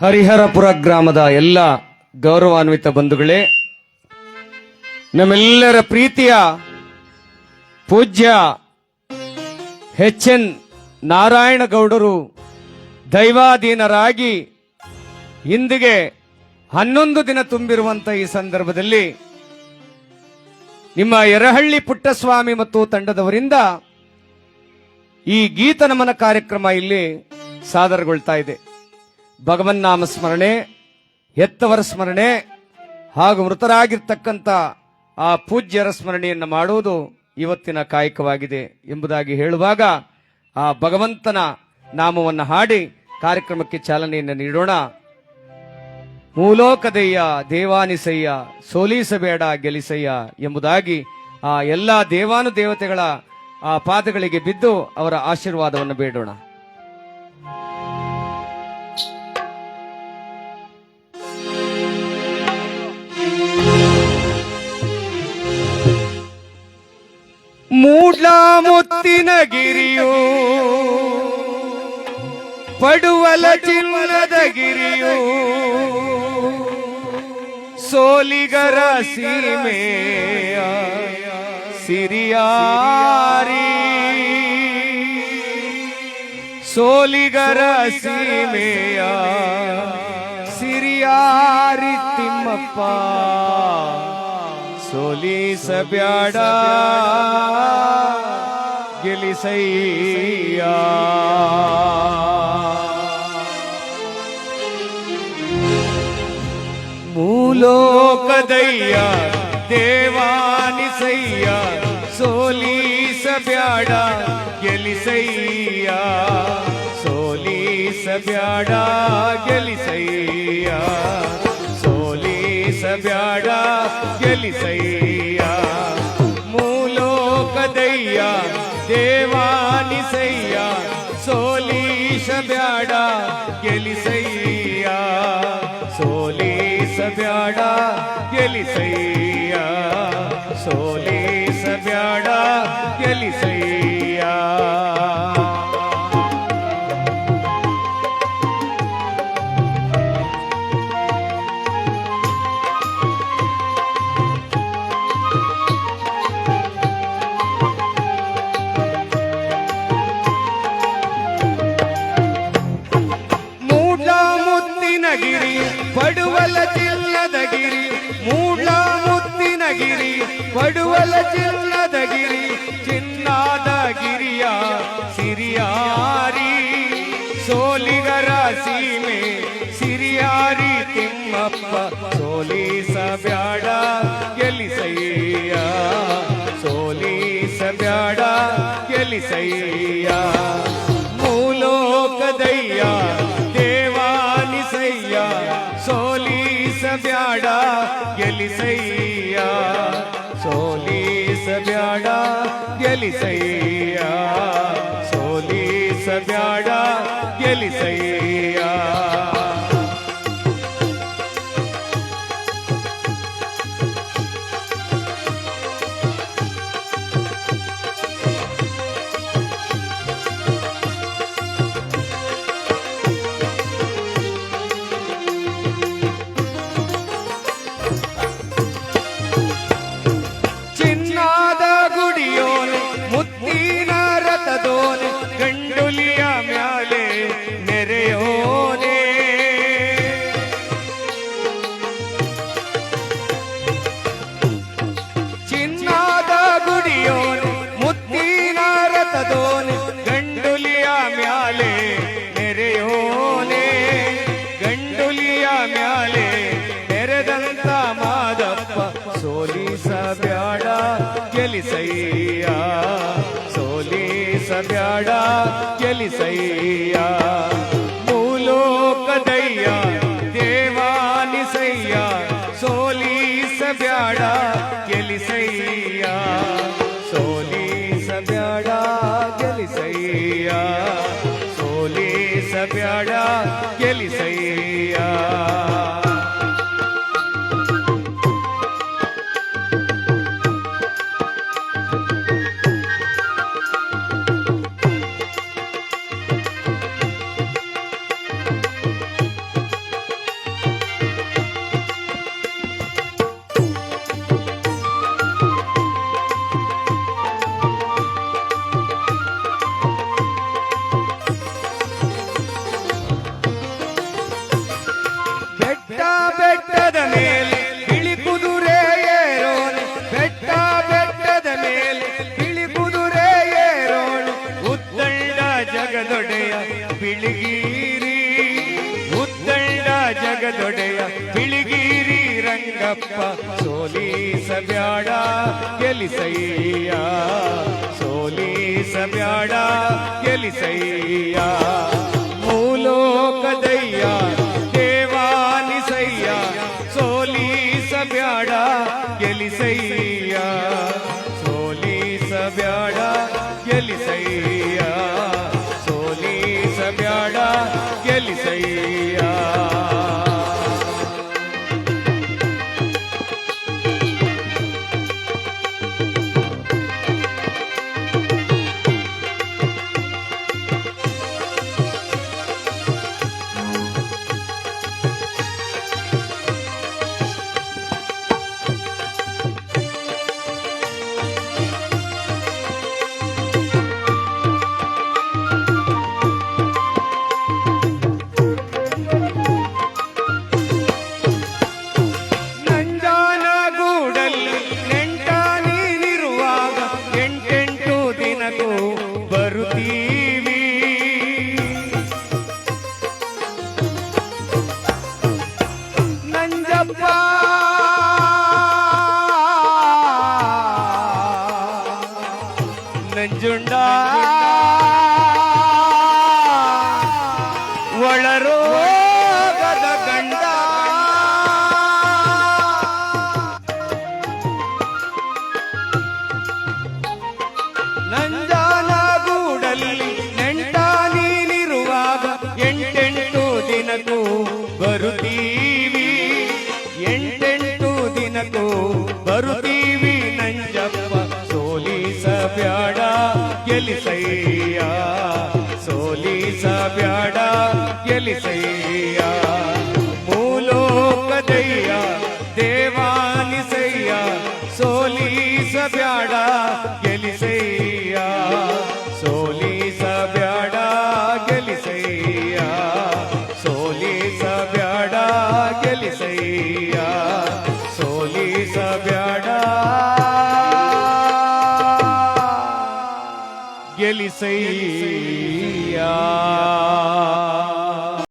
ಹರಿಹರಪುರ ಗ್ರಾಮದ ಎಲ್ಲ ಗೌರವಾನ್ವಿತ ಬಂಧುಗಳೇ, ನಮ್ಮೆಲ್ಲರ ಪ್ರೀತಿಯ ಪೂಜ್ಯ ಎಚ್ ಎನ್ ನಾರಾಯಣಗೌಡರು ದೈವಾಧೀನರಾಗಿ ಇಂದಿಗೆ ಹನ್ನೊಂದು ದಿನ ತುಂಬಿರುವಂತ ಈ ಸಂದರ್ಭದಲ್ಲಿ ನಿಮ್ಮ ಯರಹಳ್ಳಿ ಪುಟ್ಟಸ್ವಾಮಿ ಮತ್ತು ತಂಡದವರಿಂದ ಈ ಗೀತ ನಮನ ಕಾರ್ಯಕ್ರಮ ಇಲ್ಲಿ ಸಾದರಗೊಳ್ತಾ ಇದೆ. ಭಗವನ್ನಾಮ ಸ್ಮರಣೆ, ಹೆತ್ತವರ ಸ್ಮರಣೆ ಹಾಗೂ ಮೃತರಾಗಿರ್ತಕ್ಕಂಥ ಆ ಪೂಜ್ಯರ ಸ್ಮರಣೆಯನ್ನು ಮಾಡುವುದು ಇವತ್ತಿನ ಕಾಯಕವಾಗಿದೆ ಎಂಬುದಾಗಿ ಹೇಳುವಾಗ ಆ ಭಗವಂತನ ನಾಮವನ್ನು ಹಾಡಿ ಕಾರ್ಯಕ್ರಮಕ್ಕೆ ಚಾಲನೆಯನ್ನು ನೀಡೋಣ. ಮೂಲೋಕದಯ್ಯ, ದೇವಾನಿಸಯ್ಯ, ಸೋಲಿಸಬೇಡ, ಗೆಲಿಸಯ್ಯ ಎಂಬುದಾಗಿ ಆ ಎಲ್ಲ ದೇವಾನು ದೇವತೆಗಳ ಆ ಪಾದಗಳಿಗೆ ಬಿದ್ದು ಅವರ ಆಶೀರ್ವಾದವನ್ನು ಬೇಡೋಣ. ಮೂಡ್ಲ ಮುತ್ತಿನ ಗಿರಿಯು ಪಡುವಲ ಚಿನ್ನದ ಗಿರಿಯು ಸೋಲಿಗರ ಸೀಮೆಯ ಸಿರಿಯಾರಿ. ಸೋಲಿಗರ ಸೀಮೆಯ ಸಿರಿಯಾರಿ ತಿಮ್ಮಪ್ಪ. ಸೋಲಿಸಬ್ಯಾಡ ಗೆಲಿಸಯ್ಯ ಮೂಲೋಕದಯ್ಯ ದೇವಾನಿಸಯ್ಯ ಸೋಲಿಸಬ್ಯಾಡ ಗೆಲಿಸಯ್ಯ ಸೋಲಿಸಬ್ಯಾಡ ಗೆಲಿಸಯ್ಯ ಸೋಲಿಸಬ್ಯಾಡ ಗೆಲಿಸಯ್ಯ ಮೂಲೋಕದಯ್ಯ ದೇವಾನಿಸಯ್ಯ ಸೋಲಿಸಬ್ಯಾಡ ಗೆಲಿಸಯ್ಯ ಸೋಲಿಸಬ್ಯಾಡ ಗೆಲಿಸಯ್ಯ ಗಿರಿ ಪಡುವಲ ಚಿಲ್ಲದ ಗಿರಿ ಮೂಡ್ಲ ಮುತ್ತಿನ ಗಿರಿ ಪಡುವಲ ಚಿಲ್ಲದ ಗಿರಿ ಚಿನ್ನಾದ ಗಿರಿಯ ಸಿರಿಯಾರಿ, ಸೋಲಿಗರ ಸೀಮೆ, ಸಿರಿಯಾರಿ ತಿಮ್ಮಪ್ಪ, ಸೋಲಿಸಬ್ಯಾಡ ಗೆಲಿಸಯ್ಯ ಸೋಲಿಸಬ್ಯಾಡ ಗೆಲಿಸಯ್ಯ ಸೋಲಿಸಬ್ಯಾಡ ಗೆಲಿಸಯ್ಯ ಚಿನ್ನಾದ ಮ್ಯಾಲೆ ನೆರೆಯೋನೆ ಗಂಡುಲಿಯ ಮ್ಯಾಲೆ ನೆರೆದಂತ ಮಾದಪ್ಪ ಸೋಲಿಸಬ್ಯಾಡ ಗೆಲಿಸಯ್ಯ ಸೋಲಿಸಬ್ಯಾಡ ಗೆಲಿಸಯ್ಯ ಸೋಲಿಸಬ್ಯಾಡ ಬಿಳಿಗಿರಿ ಉತ್ತಳ್ಳ ಜಗದೊಡೆಯ ಬಿಳಿಗಿರಿ ರಂಗಪ್ಪ ಸೋಲಿಸಬ್ಯಾಡ ಗೆಲಿಸಯ್ಯ ಸೋಲಿಸಬ್ಯಾಡ ಗೆಲಿಸಯ್ಯ ಗೆಲಿಸಯ್ಯ ಒಳರೋಗದ ಗಂಡ. ನಂಜಾನಗೂಡಲ್ಲಿ ನೆಂಟ ನೀನಿರುವಾಗ ಎಂಟೆಂಟು ದಿನಕ್ಕೂ ಬರುತ್ತೀವಿ. ಎಂಟೆಂಟು ದಿನಕ್ಕೂ ಗೆಲಿಸಯ್ಯ